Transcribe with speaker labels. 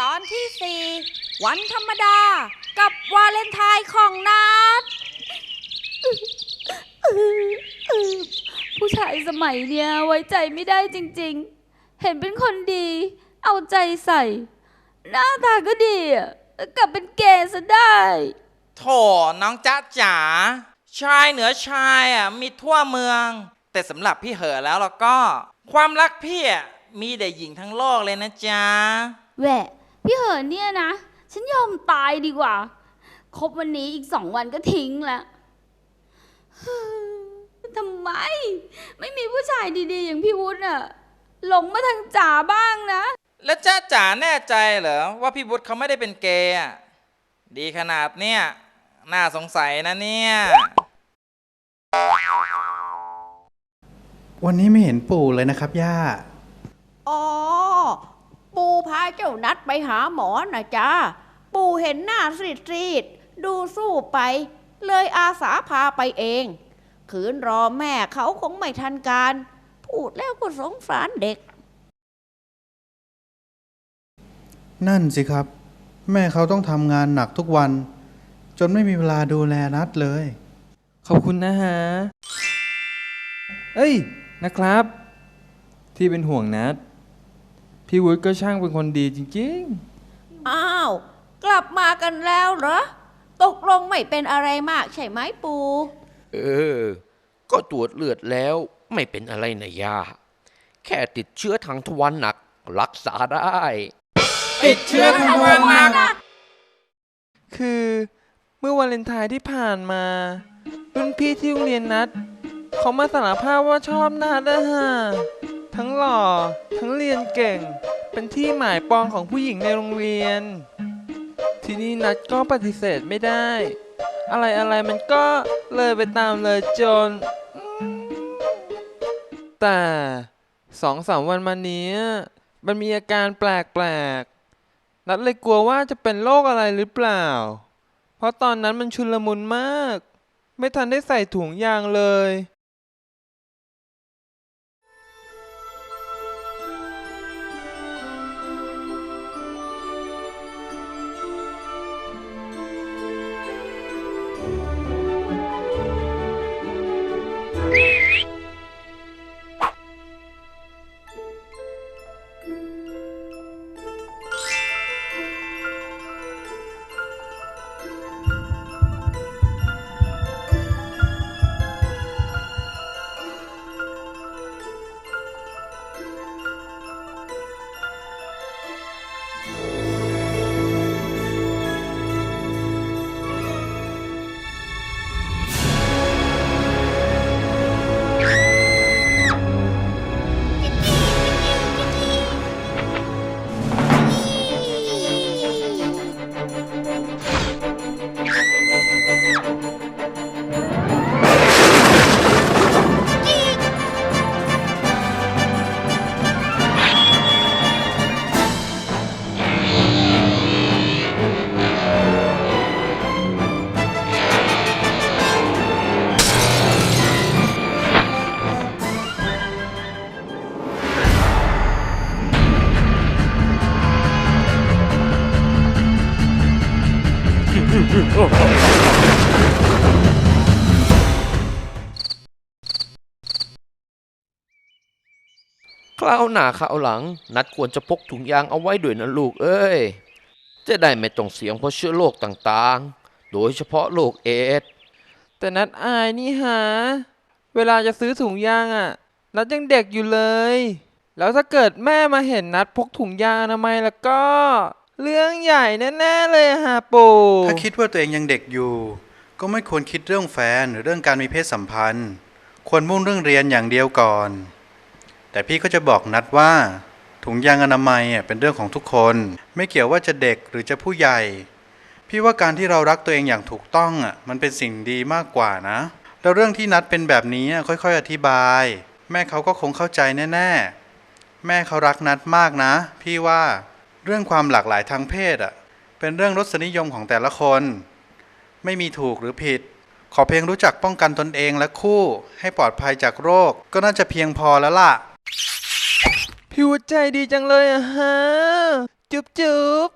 Speaker 1: ตอนที่สี่วันธรรมดา กับวาเลนไทน์ของนัดผู้ชายสมัยเนี้ยไว้ใจไม่ได้จริง ๆ เห็นเป็นคนดี เอาใจใส่ หน้าตาก็ดีอะกลับเป็นเกย์ซะได้
Speaker 2: โถน้องจ๊ะจ๋าชายเหนือชายอะมีทั่วเมือง แต่สำหรับพี่เหอะแล้วแล้วก็ ความรักพี่อะมีแต่หญิงทั้งโลกเลยนะจ๊ะ
Speaker 1: แหวะ พี่เหินเนี่ยนะ ฉันยอมตายดีกว่า ครบวันนี้อีกสองวันก็ทิ้งละทำไม ไม่มีผู้ชายดีๆ อย่างพี่วุฒิอะหลงมาทางจ๋าบ้างนะ
Speaker 2: แล้วจ๊ะจ๋าแน่ใจเหรอ ว่าพี่บุตรเขาไม่ได้เป็นเกย์อะดีขนาดเนี้ยน่าสงสัยนะเนี่ย
Speaker 3: วันนี้ไม่เห็นปู่เลยนะครับ ย่า
Speaker 4: อ๋อปู พาเจ้านัดไปหาหมอนะจ้าปูเห็นหน้าซีดๆดูสู้ไป เลยอาสาพาไปเอง ขืนรอแม่เขาคงไม่ทันการ พูดแล้วก็สงสารเด็ก
Speaker 3: นั่นสิครับ แม่เขาต้องทำงานหนักทุกวัน จนไม่มีเวลาดูแลนัดเลย
Speaker 5: ขอบคุณนะฮะ เอ้ยนะครับ ที่เป็นห่วงนัด พี่วุฒิก็ช่างเป็นคนดีจริง
Speaker 4: อ้าว กลับมากันแล้วเหรอ ตกลงไม่เป็นอะไรมากใช่ไหมปู
Speaker 6: เออ ก็ตรวจเลือดแล้วไม่เป็นอะไรนะยาแค่ติดเชื้อทางทวารหนัก รักษาได้
Speaker 2: ติดเชื้อทางวันหนัก
Speaker 5: ๆ คือเมื่อวาเลนไทน์ที่ผ่านมารุ่นพี่ที่โรงเรียนนัด เขามาสารภาพว่าชอบนัดอะฮะ ทั้งหล่อ ทั้งเรียนเก่ง เป็นที่หมายปองของผู้หญิงในโรงเรียน ทีนี้นัดก็ปฏิเสธไม่ได้ อะไรอะไรมันก็เลยไปตามเลยจน แต่สองสามวันมานี้ มันมีอาการแปลกๆ นัดเลยกลัวว่าจะเป็นโรคอะไรหรือเปล่า เพราะตอนนั้นมันชุลมุนมาก ไม่ทันได้ใส่ถุงยางเลย
Speaker 6: คราวหน้าคราวหลัง นัดควรจะพกถุงยางเอาไว้ด้วยนะลูกเอ้ย จะได้ไม่ต้องเสี่ยงเพราะเชื้อโรคต่างๆ โดยเฉพาะโรคเอดส์
Speaker 5: แต่นัดอายนี่หา เวลาจะซื้อถุงยางอะ นัดยังเด็กอยู่เลย แล้วถ้าเกิดแม่มาเห็นนัดพกถุงยางอนามัยแล้วก็ เรื่องใหญ่แน่ๆเลยฮะปู่
Speaker 3: ถ้าคิดว่าตัวเองยังเด็กอยู่ ก็ไม่ควรคิดเรื่องแฟนหรือเรื่องการมีเพศสัมพันธ์ ควรมุ่งเรื่องเรียนอย่างเดียวก่อน แต่พี่ก็จะบอกนัดว่า ถุงยางอนามัยอะเป็นเรื่องของทุกคน ไม่เกี่ยวว่าจะเด็กหรือจะผู้ใหญ่ พี่ว่าการที่เรารักตัวเองอย่างถูกต้องอะมันเป็นสิ่งดีมากกว่านะ แล้วเรื่องที่นัดเป็นแบบนี้อะค่อยๆ อธิบาย แม่เขาก็คงเข้าใจแน่ๆ แม่เขารักนัดมากนะ พี่ว่า เรื่องความหลากหลายทางเพศอะเป็นเรื่องรสนิยมของแต่ละคน ไม่มีถูกหรือผิด ขอเพียงรู้จักป้องกันตนเองและคู่ให้ปลอดภัยจากโรคก็น่าจะเพียงพอแล้วล่ะ
Speaker 5: พี่วุฒิใจดีจังเลยอะฮะ จุ๊บจุ๊บ